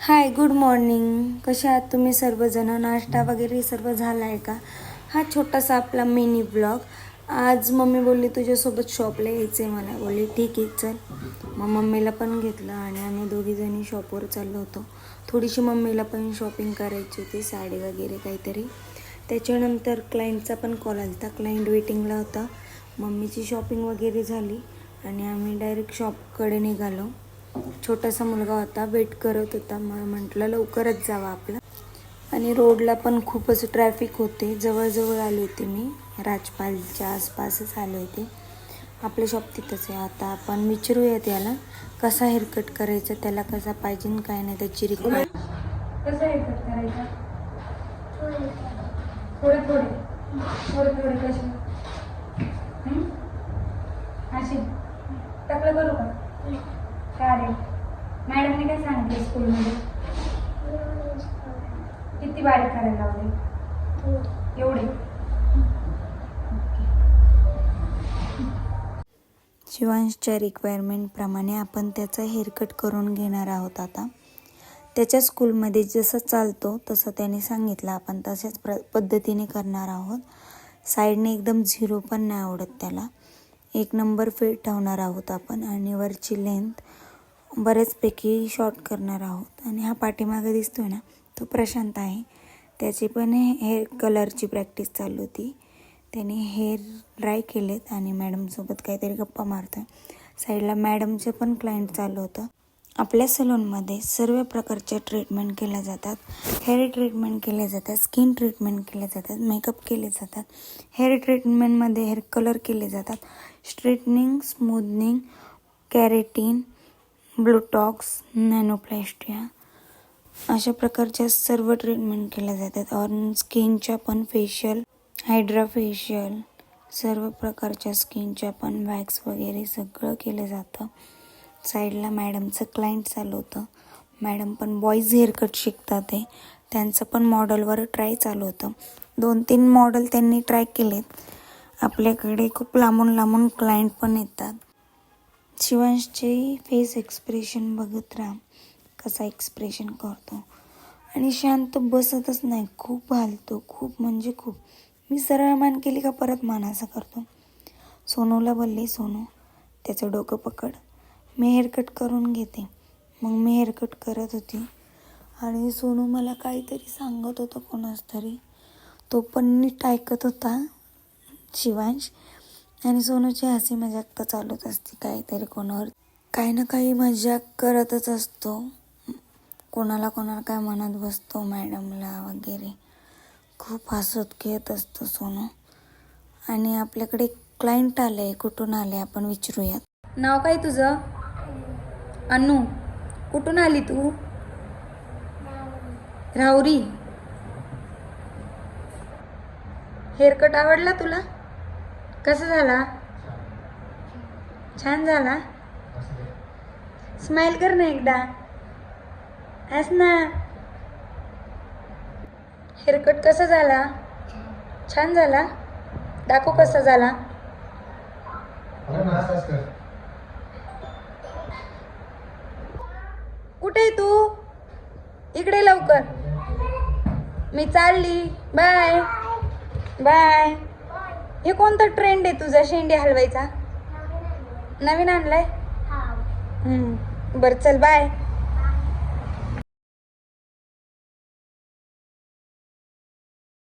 Hi good morning कसे आहात तुम्ही सर्वजण? नाश्ता वगैरे सर्व झाला आहे का? हा छोटासा आपला मिनी ब्लॉग आज मम्मी बोलली तुझ्यासोबत शॉपला यायचं आहे मला. बोलली ठीक आहे चल. मग मम्मीला पण घेतलं आणि आम्ही दोघीजणी शॉपवर चाललो होतो. थोडीशी मम्मीला पण शॉपिंग करायची होती साडी वगैरे काहीतरी. त्याच्यानंतर क्लायंटचा पण कॉल आला होता क्लायंट वेटिंगला होता. मम्मीची शॉपिंग वगैरे झाली आणि आम्ही डायरेक्ट शॉपकडे निघालो. छोटासा मुलगा होता वेट करत होता. मग म्हटलं लवकरच जावं आपलं. आणि रोडला पण खूपच ट्रॅफिक होते. जवळजवळ आले होते मी. राजपालच्या आसपासच आले होते. आपलं शॉप तिथंच आहे. आता आपण विचारूया त्याला कसा हेअरकट करायचा त्याला कसा पाहिजे काय नाही त्याची रिक्वायरमेंट कसा हेअरकट करायचा? थोडे थोडे. थोडे थोडे. कसे हं? असे टाकलं करू का चालेल मॅडमने काय सांगितलं स्कूलमध्ये? किती बारीक करायला लावले? एवढे? शिवांशच्या रिक्वायरमेंटप्रमाणे आपण त्याचं हेअरकट करून घेणार आहोत आता. त्याच्या स्कूलमध्ये जसं चालतो तसं त्याने सांगितलं. आपण तशाच प्र पद्धतीने करणार आहोत. साईडने एकदम झिरो पण नाही आवडत त्याला. एक नंबर फिट ठेवणार आहोत आपण आणि वरची लेंथ बरेचपैकी शॉर्ट करणार आहोत. आणि हा पाठीमागे दिसतोय ना तो प्रशांत आहे. त्याची पण हेअर कलरची प्रॅक्टिस चालू होती. त्याने हेअर ड्राय केलेत आणि मॅडमसोबत काहीतरी गप्पा मारतोय. साईडला मॅडमचे पण क्लायंट चालू होतं. आपल्या सलूनमध्ये सर्व प्रकारच्या ट्रीटमेंट केल्या जातात. हेअर ट्रीटमेंट केल्या जातात स्किन ट्रीटमेंट केल्या जातात मेकअप केले जातात. हेअर ट्रीटमेंटमध्ये हेअर कलर केले जातात. Straightening smoothening keratin botox nanoplastia अशा प्रकारच्या सर्व ट्रीटमेंट केल्या जातात. और स्किनच्या पण फेशियल हायड्रा फेशियल सर्व प्रकारच्या स्किनच्या पण वॅक्स वगैरे सगळं केलं जातं. साईडला मॅडमचं क्लायंट चालू होतं. मॅडम पण बॉईज हेअरकट शिकतात आहे त्यांचं पण मॉडलवर ट्राय चालू होतं. दोन तीन मॉडल त्यांनी ट्राय केलेत. आपल्याकडे खूप लांबून लांबून क्लायंट पण येतात. शिवांशचे फेस एक्सप्रेशन बघत राहा. कसा एक्सप्रेशन करतो. आणि शांत बसतच नाही. खूप हालतो. खूप म्हणजे खूप. मी सरळ मान केली का परत मान असा करतो. सोनूला बोलले सोनू त्याचं डोकं पकड. मी हेअरकट करून घेते. मग मी हेअरकट करत होती. आणि सोनू मला काहीतरी सांगत होतं कोणाच तरी. तो पण नीट ऐकत होता. शिवांश आणि सोनूची हसी मजाक तर चालूच असते काहीतरी कोणावर. काही ना काही मजाक करतच असतो. कोणाला कोणाला काय म्हणत बसतो मॅडमला वगैरे. खूप हसत घेत असतो सोनू. आणि आपल्याकडे क्लायंट आले कुठून आले आपण विचारूयात. नाव काय तुझं? अनु. कुठून आली तू? राहुरी. हेअरकट आवडला तुला? कसा झाला? छान. झाला? स्माइल कर ना एकदा. हस ना. हेअरकट कसा झाला? छान झाला? दाखव कसा झाला? कुठे आहे तू? इकडे लवकर. मी चालली. बाय बाय हे कोणता ट्रेंड आहे तुझा शेंडी हलवायचा? नवीन आणलाय. हम्म, बरं चल बाय